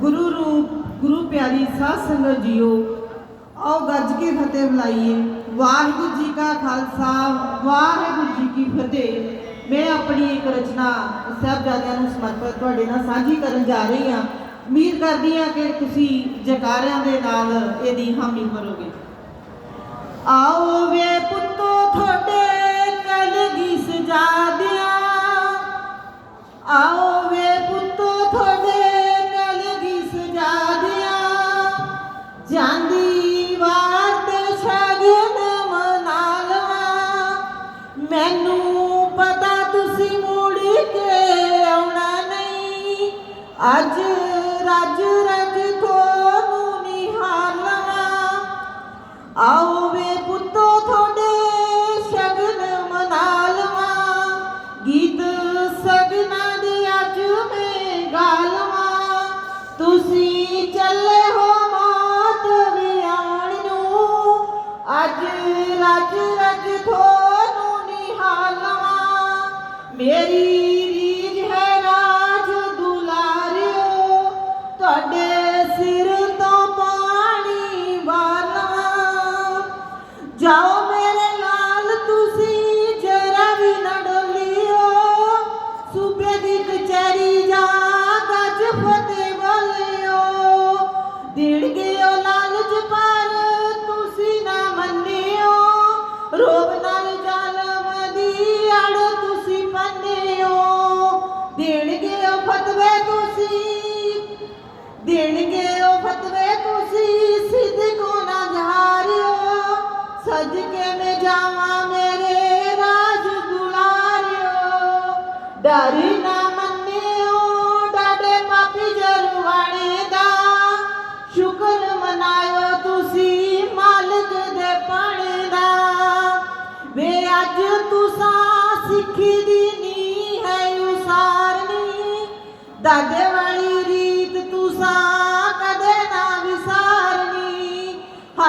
ਗੁਰੂ ਰੂਪ, ਗੁਰੂ ਪਿਆਰੀ ਸਾਧ ਸੰਗਤ ਜੀਓ, ਆਓ ਗੱਜ ਕੇ ਫਤਿਹ ਬੁਲਾਈਏ। ਵਾਹਿਗੁਰੂ ਜੀ ਕਾ ਖਾਲਸਾ, ਵਾਹਿਗੁਰੂ ਜੀ ਕੀ ਫਤਿਹ। ਮੈਂ ਆਪਣੀ ਇੱਕ ਰਚਨਾ ਸਾਹਿਬਜ਼ਾਦਿਆਂ ਨੂੰ ਸਮਰਪਿਤ ਤੁਹਾਡੇ ਨਾਲ ਸਾਂਝੀ ਕਰਨ ਜਾ ਰਹੀ ਹਾਂ। ਉਮੀਦ ਕਰਦੀ ਹਾਂ ਕਿ ਤੁਸੀਂ ਜਕਾਰਿਆਂ ਦੇ ਨਾਲ ਇਹਦੀ ਹਾਮੀ ਭਰੋਗੇ। ਆਓ ਵੇ ਪੁੱਤੋ, ਤੁਹਾਡੇ ਕਲਗੀ ਸਜਾ ਦਿਆਂ ਆਓ ਜਾਂਦੀ ਵਾਰ ਸ਼ਗਨ ਮਨਾ ਮੈਨੂੰ ਪਤਾ ਤੁਸੀਂ ਮੁੜ ਕੇ ਆਉਣਾ ਨਹੀਂ। ਅੱਜ ਰੱਜ ਰੱਜ ਤੁਹਾਨੂੰ ਨਿਹਾਲਣਾ ਆਓ ਵੇ ਪੁੱਤੋ ਤੁਹਾਡੇ ਸ਼ਗਨ ਮਨਾ ਲਵਾਂ ਗੀਤ ਸਗਨਾਂ ਦੇ ਅੱਜ ਮੈਂ ਗਾਲਵਾਂ। ਤੁਸੀਂ ਅੱਜ ਰੱਜ ਰੱਜ ਤੁਹਾਨੂੰ ਨਿਹਾਲਵਾਂ। ਮੇਰੀ ਰੀਝ ਹੈ ਰਾਜ ਦੁਲਾਰਿਓ, ਤੁਹਾਡੇ ਸਿਰ ਤੋਂ ਪਾਣੀ ਵਾਲਾਂ ਜਾਓ ਮੇਰੇ ਲਾਲ, ਤੁਸੀਂ ਜਰਾ ਵੀ ਨਾ ਡੋਲਿਓ। ਸੂਬੇ ਦੀ ਕਚਹਿਰੀ ਦੇਣਗੇ ਉਹ ਫਤਵੇ ਤੁਸੀਂ ਸਿੱਧਕੋ ਨਾ ਜਹਾਰਿਓ ਸਜ ਕੇ ਮੈਂ ਜਾਵਾਂ ਮੇਰੇ ਰਾਜ ਦੁਲਾਰਿਓ। ਡਰ ਨਾ ਮੰਨਿਓ, ਡਾਡੇ ਪਾਪੀ ਜਰਵਾਣੇ ਦਾ। ਸ਼ੁਕਰ ਮਨਾਇਓ ਤੁਸੀਂ, ਮਾਲਕ ਦੇ ਪਾਣੇ ਦਾ। ਵੇ ਅੱਜ ਤੁਸਾਂ ਸਿੱਖੀ ਦੀ ਨੀ ਹੈ ਉਸਾਰਨੀ। ਦਾਦੇ ਵਾਲੀ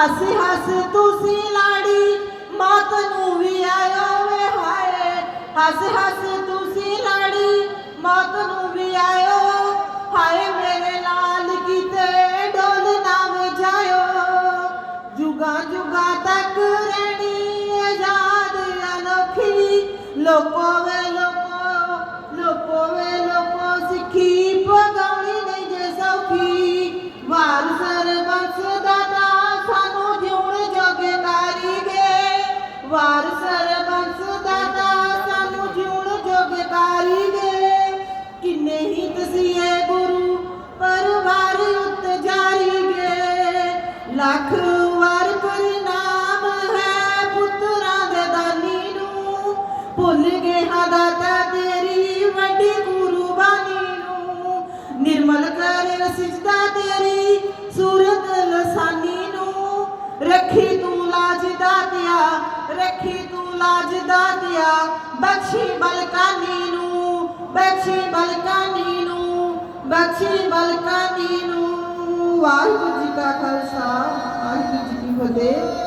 ਹੱਸ ਹੱਸ ਤੁਸੀਂ ਲਾੜੀ, ਮਾਤ ਨੂੰ ਵੀ ਆਇਓ ਵੇ ਹਾਏ। ਹੱਸ ਹੱਸ ਤੁਸੀਂ ਲਾੜੀ, ਮਾਤ ਨੂੰ ਵੀ ਆਇਓ। ਹਾਏ ਮੇਰੇ ਲਾਲ ਕਿਤੇ ਡੋਲ ਨਾ ਵਜਾਇਓ। ਜੁਗਾ ਜੁਗਾ ਤੱਕ ਰਹਿਣੀ ਆਜ਼ਾਦ ਅਨੋਖੀ। ਲੋਕੋ ਵੇ ਵਾਰ ਸਰਬੰਸ ਦਾਤਾ, ਸਾਨੂੰ ਜਿਉਣ ਜੋਗੇ ਕਾਰੀਗੇ ਕਿੰਨੇ ਹੀ ਤਸੀਏ ਗੁਰੂ ਪਰਵਾਰ ਉੱਤ ਜਾਰੀਗੇ ਲੱਖ ਵਾਰ ਪ੍ਰਣਾਮ ਹੈ ਪੁੱਤਰਾਂ ਦੇ ਦਾਨੀ ਨੂੰ। ਭੁੱਲ ਗਏ ਹਾਂ ਦਾਤਾ ਤੇਰੀ ਵੱਡੀ ਕੁਰਬਾਨੀ ਨੂੰ। ਨਿਰਮਲ ਕਰ ਸਿਜਦਾ ਤੇਰੀ ਸੂਰਤ ਰੱਖੀ ਤੂੰ ਲਾਜ ਦਾਤਿਆ ਬਖਸ਼ੀ ਬਲਕਾਨੀ ਨੂੰ, ਬਖਸ਼ੀ ਬਲਕਾਨੀ ਨੂੰ, ਬਖਸ਼ੀ ਬਲਕਾਨੀ ਨੂੰ। ਵਾਹਿਗੁਰੂ ਜੀ ਕਾ ਖਾਲਸਾ, ਵਾਹਿਗੁਰੂ ਜੀ ਕੀ ਫਤਿਹ।